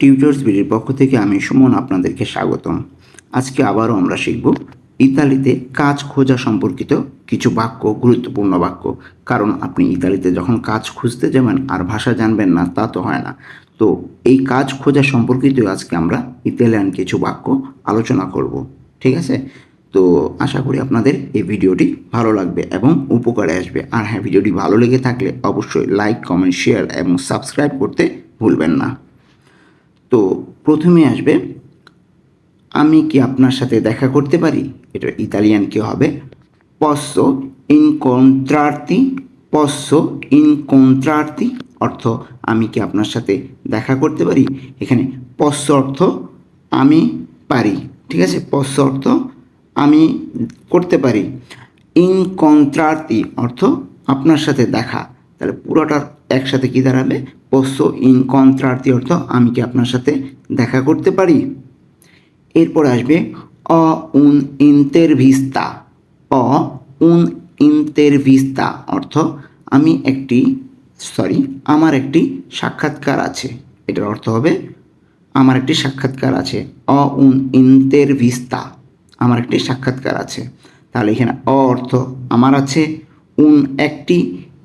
Tutors বিডির পক্ষ থেকে আমি সুমন আপনাদেরকে স্বাগতম। আজকে আবারও আমরা শিখব ইতালিতে কাজ খোঁজা সম্পর্কিত কিছু বাক্য, গুরুত্বপূর্ণ বাক্য। কারণ আপনি ইতালিতে যখন কাজ খুঁজতে যাবেন আর ভাষা জানবেন না, তা তো হয় না। তো এই কাজ খোঁজা সম্পর্কিত আজকে আমরা ইতালিয়ান কিছু বাক্য আলোচনা করব। ঠিক আছে? তো আশা করি আপনাদের এই ভিডিওটি ভালো লাগবে এবং উপকারে আসবে। আর হ্যাঁ ভিডিওটি ভালো লেগে থাকলে অবশ্যই লাইক, কমেন্ট, শেয়ার এবং সাবস্ক্রাইব করতে ভুলবেন না। তো প্রথমে আসবে, আমি কি আপনার সাথে দেখা করতে পারি? এটা ইতালিয়ান কি হবে। পসো ইনকন্ট্রার্তি পসো ইনকন্ট্রার্তি অর্থ, আমি কি আপনার সাথে দেখা করতে পারি? এখানে পস্য অর্থ, আমি পারি। ঠিক আছে? পস্য অর্থ, আমি করতে পারি। ইনকন্ট্রার্তি অর্থ, আপনার সাথে দেখা। তাহলে পুরোটা একসাথে কি দাঁড়াবে? পস্য ইনকন্ট্রার্তি অর্থ আমি কি আপনার সাথে দেখা করতে পারি? এরপর আসবে, অ উন ইন্টারভিস্তা অ উন ইন্টারভিস্তা অর্থ আমি একটি, সরি, আমার একটি সাক্ষাৎকার আছে। এটার অর্থ হবে, আমার একটি সাক্ষাৎকার আছে। অ উন ইন্টারভিস্তা আমার একটি সাক্ষাৎকার আছে। তাহলে এখানে অ অর্থ আমার আছে, উন একটি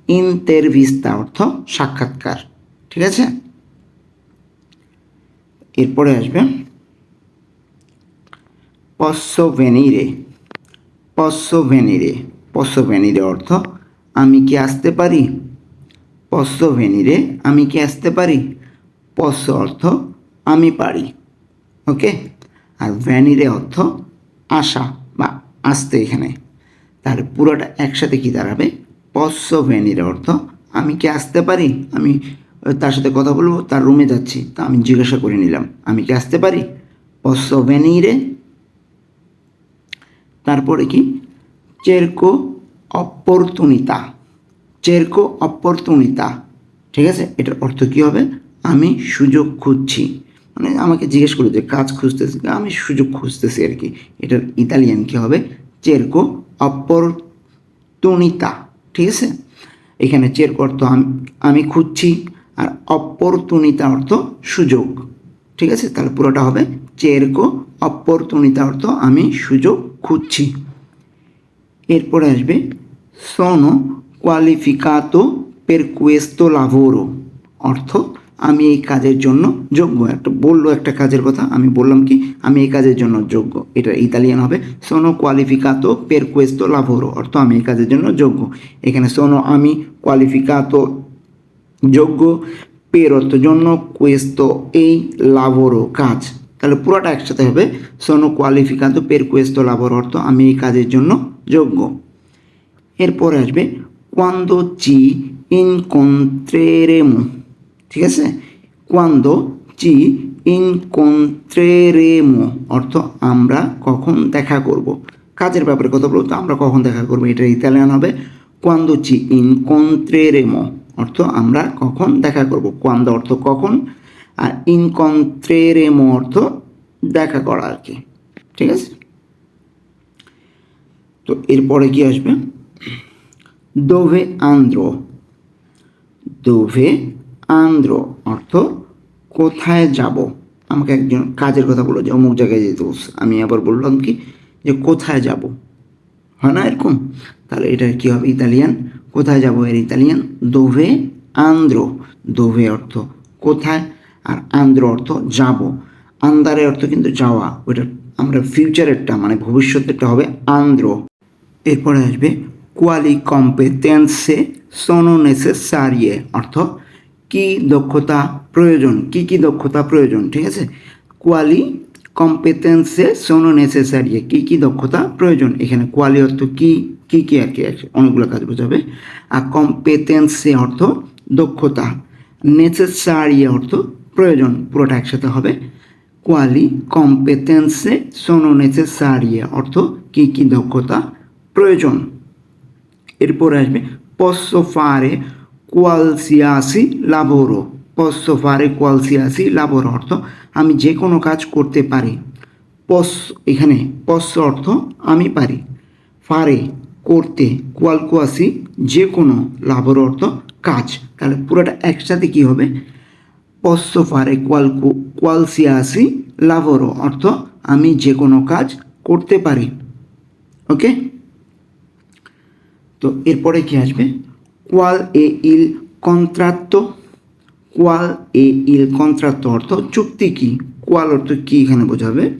ইন্টারভিস্তা অর্থ সাক্ষাৎকার। ঠিক আছে? এরপরে আসবে পস্সো ভেনিরে পস্সো ভেনিরে পস্সো অর্থ আমি কি আসতে পারি? পস্সো আমি কি আসতে পারি? পস্স অর্থ আমি পারি, ওকে? আর ভ্যানিরে অর্থ আসা বা আসতে এখানে। তাহলে পুরোটা একসাথে কি দাঁড়াবে? ভ্যানিরে অর্থ আমি কি আসতে পারি? আমি তার সাথে কথা বলব, তার রুমে যাচ্ছি। তা আমি জিজ্ঞাসা করে নিলাম, আমি কি আসতে পারি? পস্সো ভেনিরে তারপরে কি? চেরকো অপরতুনিতা চেরকো অপরতুনিতা ঠিক আছে? এটার অর্থ কী হবে? আমি সুযোগ খুঁজছি। মানে আমাকে জিজ্ঞেস করল যে কাজ খুঁজতেছি আমি সুযোগ খুঁজতেছি আর কি। এটার ইতালিয়ান কী হবে? চেরকো অপরতুনিতা ঠিক আছে? এখানে চেরকো অর্থ আমি খুঁজছি। আর অপরতুনিতা অর্থ সুযোগ। ঠিক আছে? তাহলে পুরোটা হবে চেরকো অপরতুনিতা অর্থ আমি সুযোগ খুঁজছি। এরপরে আসবে সোনো কোয়ালিফিকাতো পের কুয়েস্তো লাভোরো। অর্থ আমি এই কাজের জন্য যোগ্য। একটা বলল একটা কাজের কথা, আমি বললাম কি, আমি এই কাজের জন্য যোগ্য। এটা ইতালিয়ান হবে। সোনো কোয়ালিফিকাতো পের কুয়েস্তো লাভোরো। অর্থ আমি এই কাজের জন্য যোগ্য। এখানে সোনো আমি কোয়ালিফিকাতো যোগ্য পের অর্থ জন্য কুয়েস্তো এই লাভোরো কাজ। তাহলে পুরোটা একসাথে হবে। সোনো কোয়ালিফিকান্ত পের কুয়েস্তো লাভোর অর্থ আমি এই কাজের জন্য যোগ্য। এরপরে আসবে কোয়ান্দো চি ইনকন্ট্রেরেমো ঠিক আছে? কোয়ান্দো চি ইনকন্ট্রেরেমো অর্থ আমরা কখন দেখা করব। কাজের ব্যাপারে কথা বলব, তো আমরা কখন দেখা করব? এটা ইতালিয়ান হবে। কোয়ান্দো চি ইনকন্ট্রেরেমো অর্থ আমরা কখন দেখা করব? কোয়ান্দো অর্থ কখন? আর ইনকন্ট্রেরেমো অর্থ দেখা করা আর কি। ঠিক আছে? তো এরপরে কি আসবে? দোভে আন্দ্র। দোভে আন্দ্র অর্থ কোথায় যাব? আমাকে একজন কাজের কথা বলল যে অমুক জায়গায় যেতে বলছে। আমি আবার বললাম কি যে কোথায় যাব? হয় না এরকম? তাহলে এটা কী হবে? ইতালিয়ান কোথায় যাব এর ইতালিয়ান? দোভে, আন্দ্র। দোভে অর্থ কোথায়? আর আন্দ্র অর্থ যাব। আন্দারের অর্থ কিন্তু যাওয়া। ওইটা আমরা ফিউচারেরটা মানে ভবিষ্যতেরটা হবে আন্দ্র। এরপরে আসবে কোয়ালি কম্পিটেন্সে সোনো নেসেসারিয়ে অর্থ কি দক্ষতা প্রয়োজন? কি কি দক্ষতা প্রয়োজন? ঠিক আছে? কোয়ালি কম্পিটেন্সে সোনো নেসেসারিয়ে কি কি দক্ষতা প্রয়োজন? এখানে কোয়ালি অর্থ কি? কি কি আর কি অনেকগুলো কাজ বোঝাবে। আর কম্পিটেন্সে অর্থ দক্ষতা। নেসেসারিয়ে অর্থ প্রয়োজন, পুরোটা একসাথে হবে। কোয়ালি কম্পিটেন্সে সোনো নেসেসারিয়ে অর্থ কি কি দক্ষতা প্রয়োজন। এরপরে আসবে পস্সো ফারে কোয়ালসিয়াসি লাভোরো পস্সো ফারে কোয়ালসিয়াসি লাভোরো অর্থ আমি যে কোনো কাজ করতে পারি। পস এখানে পস্স অর্থ আমি পারি। ফারে করতে কোয়ালকুয়াসি যে কোনো লাভোর অর্থ কাজ। তাহলে পুরোটা একসাথে কী হবে? fare qualcu- qualsiasi lavoro অর্থ আমি যে কোনো কাজ করতে পারি। ওকে? তো এরপরে কি আসবে? কোয়াল এ ইল কন্ট্রাত্ত কোয়াল এ ইল কন্ট্রাত্ত অর্থ চুক্তি কি? কোয়াল অর্থ কি এখানে বোঝাবে?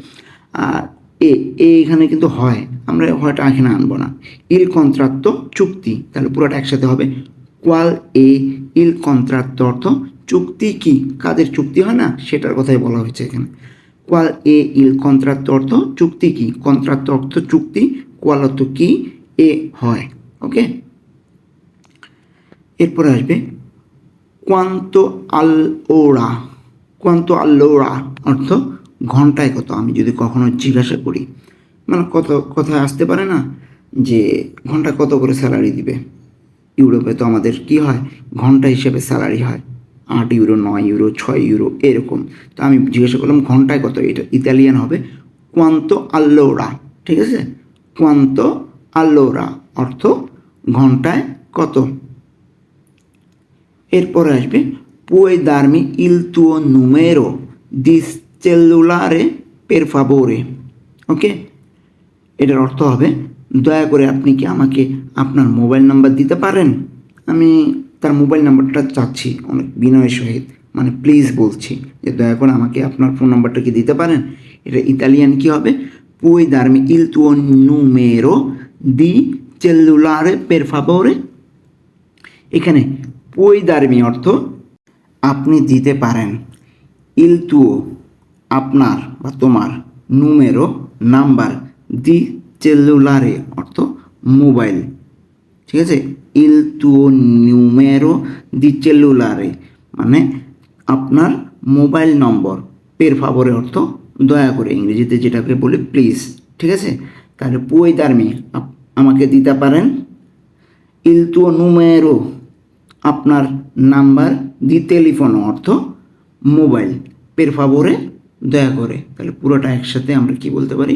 আর এ এখানে কিন্তু হয়। আমরা হয়টা এখানে আনব না। ইল কন্ট্রাত্ত চুক্তি, তাহলে পুরোটা একসাথে হবে। কোয়াল এ, ইল কন্ট্রাত্ত অর্থ চুক্তি কি? কাদের চুক্তি হয় না? সেটার কথাই বলা হয়েছে এখানে। কোয়াল এ, ইল কন্ট্রাত্ত অর্থ চুক্তি কি? কন্ট্রাত্ত অর্থ চুক্তি, কোয়াল অর্থ কি? এ হয়। ওকে এরপরে আসবে, কোয়ান্ত আল ওরা কোয়ান্ত আল্লোরা অর্থ, ঘন্টায় কত? আমি যদি কখনো জিজ্ঞাসা করি। মানে কত কথায় আসতে পারে না যে ঘণ্টা কত করে স্যালারি দিবে? ইউরোপে তো আমাদের কি হয়? ঘণ্টা হিসেবে স্যালারি হয়। আট ইউরো নয় ইউরো ছয় ইউরো এরকম। তো আমি জিজ্ঞাসা করলাম, ঘন্টায় কত? এটা ইতালিয়ান হবে কোয়ান্ত আল্লোরা ঠিক আছে? কোয়ান্ত আল্লোরা অর্থ, ঘন্টায় কত? এরপরে আসবে পুয়ে darmi il tuo numero di cellulare per favore? ওকে এটার অর্থ হবে, দয়া করে আপনি কি আমাকে আপনার মোবাইল নাম্বার দিতে পারেন? আমি তার মোবাইল নাম্বারটা চাচ্ছি, অনেক বিনয়ের সহিত মানে প্লিজ বলছি যে দয়া করে আমাকে আপনার ফোন নাম্বারটা কি দিতে পারেন? এটা ইতালিয়ান কি হবে? Puoi darmi il tuo numero দি cellulare, per favore? এখানে পুই দার্মি অর্থ আপনি দিতে পারেন। ইল তুও আপনার বা তোমার নুমেরো নাম্বার দি চেলুলারে অর্থ মোবাইল। ঠিক আছে? ইল তুও নিউমেরো দি চেলুলারে মানে আপনার মোবাইল নম্বর, পের ফাভরে অর্থ দয়া করে, ইংরেজিতে যেটাকে বলে প্লিজ। ঠিক আছে? তাহলে পুই দার্মি আমাকে দিতে পারেন। ইল তুও নুমেরো আপনার নাম্বার দি টেলিফোন অর্থ মোবাইল, পের ফাভরে দয়া করে। তাহলে পুরোটা একসাথে আমরা কি বলতে পারি?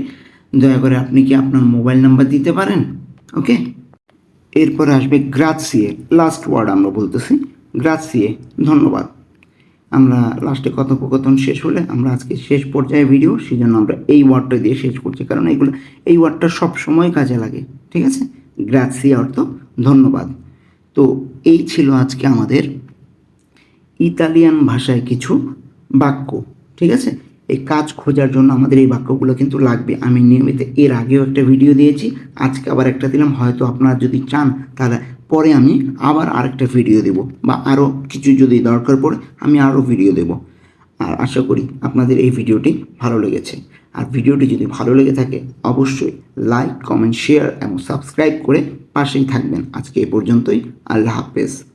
দয়া করে আপনি কি আপনার মোবাইল নাম্বার দিতে পারেন? ওকে? এরপরে আসবে গ্রাৎসিয়ে লাস্ট ওয়ার্ড আমরা বলতেছি। গ্রাৎসিয়ে, ধন্যবাদ। আমরা লাস্টে কথোপকথন শেষ হলে আমরা আজকে শেষ পর্যায়ে ভিডিও সেই জন্য আমরা এই ওয়ার্ডটা দিয়ে শেষ করছি, কারণ এগুলো, এই ওয়ার্ডটা সব সময় কাজে লাগে, ঠিক আছে? গ্রাৎসিয়া অর্থ ধন্যবাদ। তো এই ছিল আজকে আমাদের ইতালিয়ান ভাষায় কিছু বাক্য, ঠিক আছে? এই কাজ খোঁজার জন্য আমাদের এই বাক্যগুলো কিন্তু লাগবে। আমি নিয়মিত এর আগেও একটা ভিডিও দিয়েছি, আজকে আবার একটা দিলাম। হয়তো আপনারা যদি চান, তাহলে পরে আমি আবার আরেকটা ভিডিও দেব বা আরও কিছু যদি দরকার পড়ে, আমি আরও ভিডিও দেব। আর আশা করি আপনাদের এই ভিডিওটি ভালো লেগেছে। আর ভিডিওটি যদি ভালো লেগে থাকে, অবশ্যই লাইক কমেন্ট শেয়ার এবং সাবস্ক্রাইব করে পাশেই থাকবেন। আজকে এ পর্যন্তই। আল্লাহ হাফেজ।